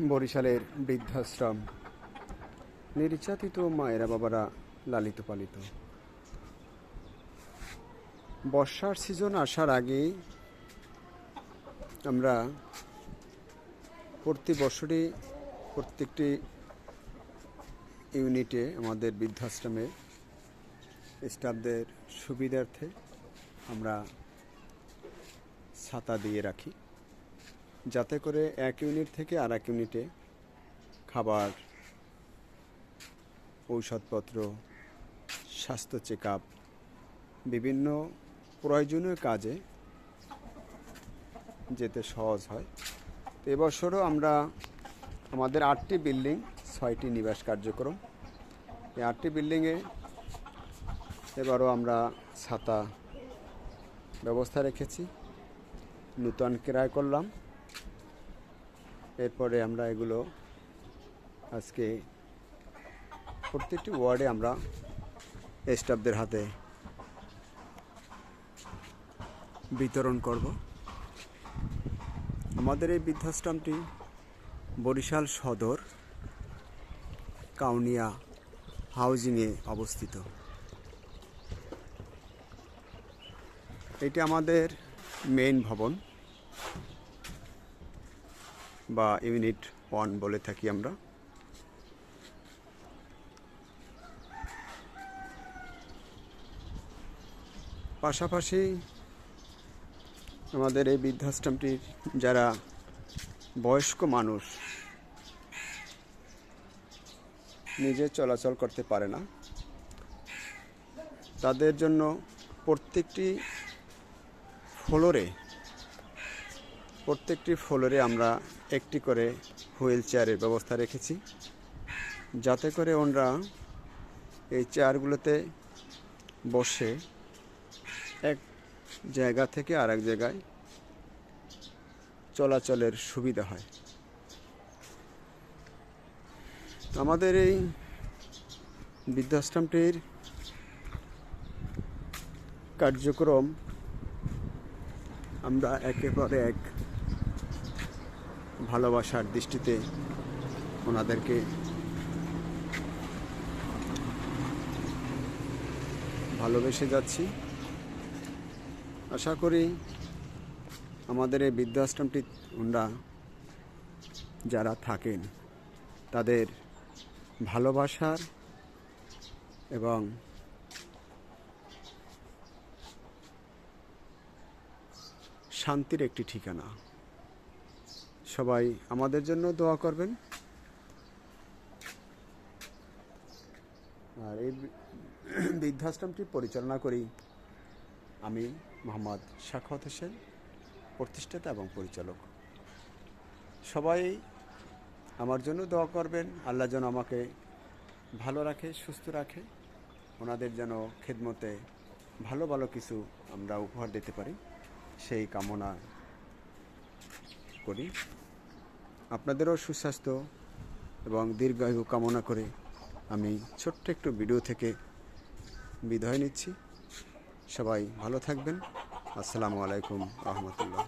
বরিশালের বৃদ্ধাশ্রম। নির্যাতিত মায়েরা বাবারা লালিত পালিত। বর্ষার সিজন আসার আগেই আমরা প্রতি বছরই প্রত্যেকটি ইউনিটে আমাদের বৃদ্ধাশ্রমে স্টাফদের সুবিধার্থে আমরা ছাতা দিয়ে রাখি। যাতে করে এক ইউনিট থেকে আর এক ইউনিটে খাবার, ঔষধপত্র, স্বাস্থ্য চেক আপ বিভিন্ন প্রয়োজনীয় কাজে যেতে সহজ হয়। তো এবছরও আমরা আমাদের আটটি বিল্ডিং, ছয়টি নিবাস কার্যক্রম। এই আটটি বিল্ডিংয়ে এবারও আমরা ছাতা ব্যবস্থা রেখেছি। নূতন ক্রয় করলাম। এরপরে আমরা এগুলো আজকে প্রত্যেকটি ওয়ার্ডে আমরা স্টাফদের হাতে বিতরণ করব। আমাদের এই বৃদ্ধাশ্রমটি বরিশাল সদর, কাউনিয়া হাউজিংয়ে অবস্থিত। এটি আমাদের মেইন ভবন। বা ইউনিট ওয়ান বলে থাকি আমরা। পাশাপাশি আমাদের এই বৃদ্ধাশ্রমটির যারা বয়স্ক মানুষ, নিজে চলাচল করতে পারে না, তাদের জন্য প্রত্যেকটি ফ্লোরে প্রত্যেকটি ফ্লোরে আমরা একটি করে হুইল চেয়ারের ব্যবস্থা রেখেছি। যাতে করে ওনরা এই চেয়ারগুলোতে বসে এক জায়গা থেকে আর এক জায়গায় চলাচলের সুবিধা হয়। আমাদের এই বৃদ্ধাশ্রমটির কার্যক্রম আমরা একেবারে এক ভালোবাসার দৃষ্টিতে ওনাদেরকে ভালোবেসে যাচ্ছি। আশা করি আমাদের এই বৃদ্ধাশ্রমটি ওনারা যারা থাকেন, তাদের ভালোবাসার এবং শান্তির একটি ঠিকানা। সবাই আমাদের জন্য দোয়া করবেন। আর এই বৃদ্ধাশ্রমটি পরিচালনা করি আমি মোহাম্মদ শাখাত হোসেন, প্রতিষ্ঠাতা এবং পরিচালক। সবাই আমার জন্য দোয়া করবেন। আল্লাহ যেন আমাকে ভালো রাখে, সুস্থ রাখে। ওনাদের যেন খেদমতে ভালো ভালো কিছু আমরা উপহার দিতে পারি। সেই কামনা করি। আপনাদেরও সুস্বাস্থ্য এবং দীর্ঘায়ু কামনা করে আমি ছোট্ট একটু ভিডিও থেকে বিদায় নিচ্ছি। সবাই ভালো থাকবেন। আসসালামু আলাইকুম রহমতুল্লাহ।